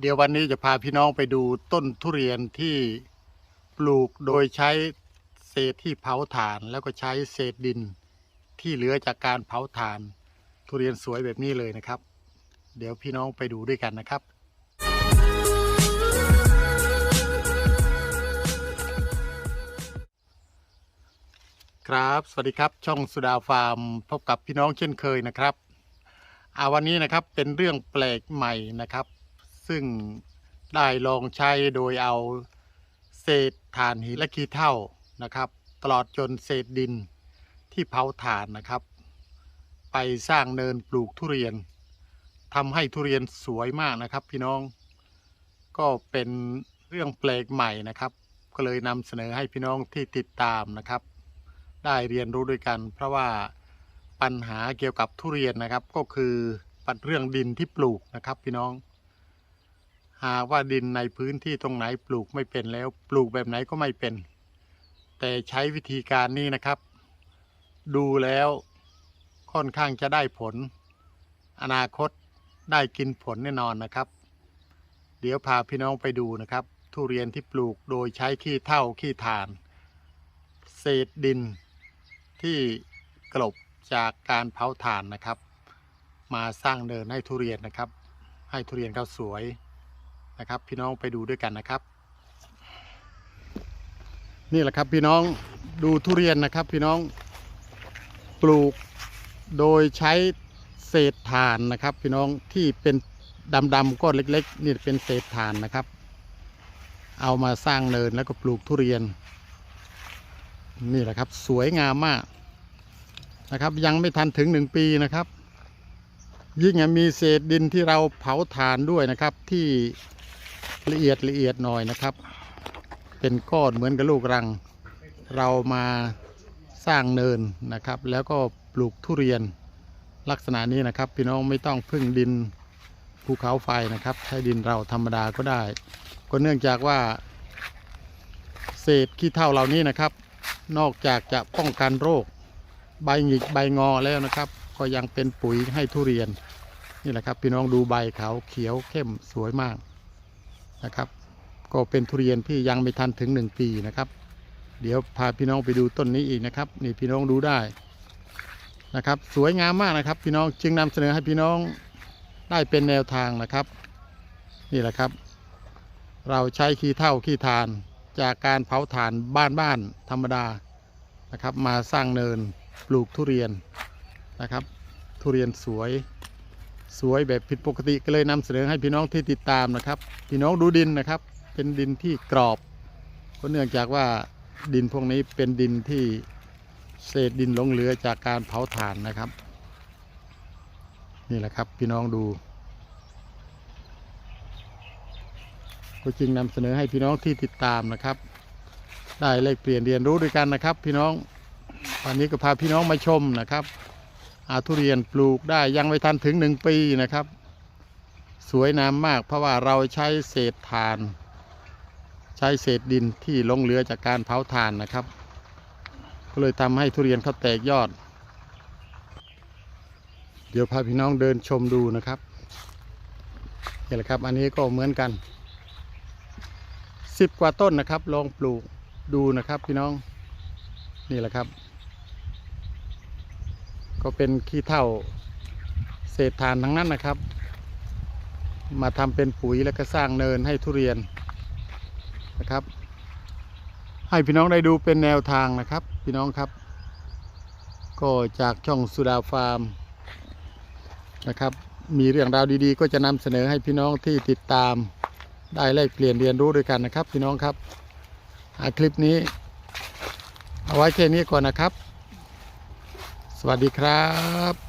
เดี๋ยววันนี้จะพาพี่น้องไปดูต้นทุเรียนที่ปลูกโดยใช้เศษที่เผาถ่าน แล้วก็ใช้เศษดินที่เหลือจากการเผาถ่าน ทุเรียนสวยแบบนี้เลยนะครับ เดี๋ยวพี่น้องไปดูด้วยกันนะครับ ครับ สวัสดีครับ ช่องสุดาฟาร์ม พบกับพี่น้องเช่นเคยนะครับอาวันนี้นะครับเป็นเรื่องแปลกใหม่นะครับ ซึ่งได้ลองใช้โดยเอาเศษถ่านหินและขี้เถ้านะครับ ตลอดจนเศษดินที่เผาถ่านนะครับ ไปสร้างเนินปลูกทุเรียนทำให้ทุเรียนสวยมากนะครับ พี่น้องก็เป็นเรื่องแปลกใหม่นะครับ ก็เลยนำเสนอให้พี่น้องที่ติดตามนะครับ ได้เรียนรู้ด้วยกัน เพราะว่าปัญหาเกี่ยวกับทุเรียนนะครับ ก็คือปัญเรื่องดินที่ปลูกนะครับ พี่น้อง หากว่าดินในพื้นที่ตรงไหนปลูกไม่เป็นแล้ว ปลูกแบบไหนก็ไม่เป็น แต่ใช้วิธีการนี้นะครับ ดูแล้วค่อนข้างจะได้ผล อนาคตได้กินผลแน่นอนนะครับ เดี๋ยวพาพี่น้องไปดูนะครับ ทุเรียนที่ปลูกโดยใช้ขี้เถ้าขี้ถ่าน เศษดินที่กลบจากการเผาถ่านนะครับ มาสร้างเนินให้ทุเรียนนะครับ ให้ทุเรียนเขาสวย นะครับ พี่น้องไปดูด้วยกันนะครับ นี่แหละครับพี่น้องดูทุเรียนนะครับ พี่น้องปลูกโดยใช้เศษถ่านนะครับ พี่น้องที่เป็นดำๆก้อนเล็ก ๆ นี่เป็นเศษถ่านนะครับ เอามาสร้างเนินแล้วก็ปลูกทุเรียน นี่แหละครับ สวยงามมากนะครับ ยังไม่ทันถึงหนึ่งปีนะครับ ยิ่งมีเศษดินที่เราเผาถ่านด้วยนะครับที่ ละเอียดละเอียดหน่อยนะครับ เป็นก้อนเหมือนกับลูกรัง เรามาสร้างเนินนะครับ แล้วก็ปลูกทุเรียนลักษณะนี้นะครับ พี่น้องไม่ต้องพึ่งดินภูเขาไฟนะครับ ใช้ดินเราธรรมดาก็ได้ ก็เนื่องจากว่าเศษขี้เถ้าเหล่านี้นะครับ นอกจากจะป้องกันโรค ใบหงิกใบงอแล้วนะครับ ก็ยังเป็นปุ๋ยให้ทุเรียนนี่แหละครับ พี่น้องดูใบเขาเขียวเข้มสวยมาก นะครับ ก็เป็นทุเรียนที่ยังไม่ทันถึงหนึ่งปีนะครับ เดี๋ยวพาพี่น้องไปดูต้นนี้อีกนะครับ นี่พี่น้องดูได้นะครับ สวยงามมากนะครับ พี่น้องจึงนำเสนอให้พี่น้องได้เป็นแนวทางนะครับ นี่แหละครับ เราใช้ขี้เถ้าขี้ทานจากการเผาถ่านบ้านบ้านๆธรรมดานะครับ มาสร้างเนินปลูกทุเรียนนะครับ ทุเรียนสวย สวยแบบผิดปกติก็เลยนำเสนอให้พี่น้องที่ติดตามนะครับ พี่น้องดูดินนะครับ เป็นดินที่กรอบก็เนื่องจากว่าดินพวกนี้เป็นดินที่เศษดินหลงเหลือจากการเผาถ่านนะครับ นี่แหละครับพี่น้องดูก็จึงนำเสนอให้พี่น้องที่ติดตามนะครับ ได้เลกเปลี่ยนเรียนรู้ด้วยกันนะครับ พี่น้องวันนี้ก็พาพี่น้องมาชมนะครับ ทุเรียนปลูกได้ยังไม่ทันถึงหนึ่งปีนะครับ สวยงามมากเพราะว่าเราใช้เศษถ่าน ใช้เศษดินที่หลงเหลือจากการเผาถ่านนะครับ ก็เลยทำให้ทุเรียนเขาแตกยอด เดี๋ยวพาพี่น้องเดินชมดูนะครับนี่แหละครับอันนี้ก็เหมือนกันสิบกว่าต้นนะครับลองปลูกดูนะครับพี่น้องนี่แหละครับ ก็เป็นขี้เถ้าเศษถ่านทั้งนั้นนะครับ มาทำเป็นปุ๋ยแล้วก็สร้างเนินให้ทุเรียนนะครับ ให้พี่น้องได้ดูเป็นแนวทางนะครับ พี่น้องครับ ก็จากช่องสุดาฟาร์มนะครับ มีเรื่องราวดีๆ ก็จะนำเสนอให้พี่น้องที่ติดตามได้แลกเปลี่ยนเรียนรู้ด้วยกันนะครับ พี่น้องครับอาคลิปนี้ เอาไว้แค่นี้ก่อนนะครับ สวัสดีครับ